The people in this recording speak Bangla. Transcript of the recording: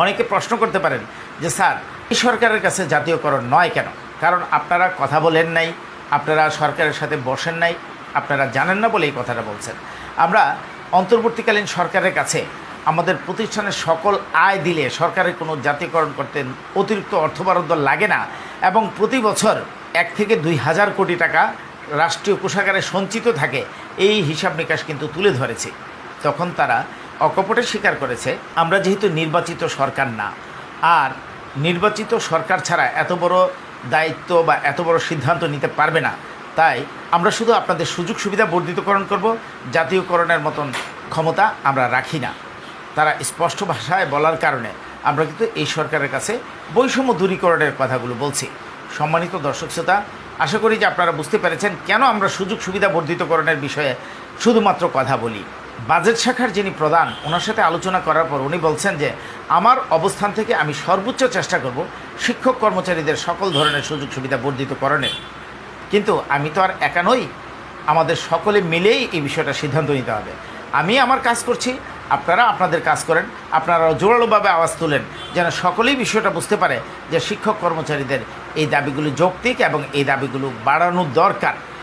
অনেকে প্রশ্ন করতে পারেন যে, স্যার, এই সরকারের কাছে জাতীয়করণ নয় কেন? কারণ আপনারা কথা বলেন নাই, আপনারা সরকারের সাথে বসেন নাই, আপনারা জানেন না বলে এই কথাটা বলছেন। আমরা অন্তর্বর্তীকালীন সরকারের কাছে আমাদের প্রতিষ্ঠানের সকল আয় দিলে সরকারের কোনো জাতীয়করণ করতে অতিরিক্ত অর্থ বরাদ্দ লাগে না এবং প্রতি বছর এক থেকে দুই হাজার কোটি টাকা রাষ্ট্রীয় কোষাগারে সঞ্চিত থাকে, এই হিসাব নিকাশ কিন্তু তুলে ধরেছে। তখন তারা অকপটে স্বীকার করেছে, আমরা যেহেতু নির্বাচিত সরকার না। আর নির্বাচিত সরকার ছাড়া এত বড় দায়িত্ব বা এত বড় সিদ্ধান্ত নিতে পারবে না। তাই আমরা শুধু আপনাদের সুযোগ সুবিধা বর্ধিতকরণ করব, জাতীয়করণের মতন ক্ষমতা আমরা রাখি না। তারা স্পষ্ট ভাষায় বলার কারণে আমরা কিন্তু এই সরকারের কাছে বৈষম্য দূরীকরণের কথাগুলো বলছি। সম্মানিত দর্শক শ্রোতা, আশা করি যে আপনারা বুঝতে পেরেছেন কেন আমরা সুযোগ সুবিধা বর্ধিতকরণের বিষয়ে শুধুমাত্র কথা বলি। বাজেট শাখার যিনি প্রধান, ওনার সাথে আলোচনা করার পর উনি বলছেন যে, আমার অবস্থান থেকে আমি সর্বোচ্চ চেষ্টা করব শিক্ষক কর্মচারীদের সকল ধরনের সুযোগ সুবিধা বর্ধিত বর্ধিতকরণের কিন্তু আমি তো আর একা নই, আমাদের সকলে মিলেই এই বিষয়টা সিদ্ধান্ত নিতে হবে। আমি আমার কাজ করছি, আপনারা আপনাদের কাজ করেন, আপনারা জোরালোভাবে আওয়াজ তুলেন, যেন সকলেই বিষয়টা বুঝতে পারে যে শিক্ষক কর্মচারীদের এই দাবিগুলো যৌক্তিক এবং এই দাবিগুলো বাড়ানোর দরকার।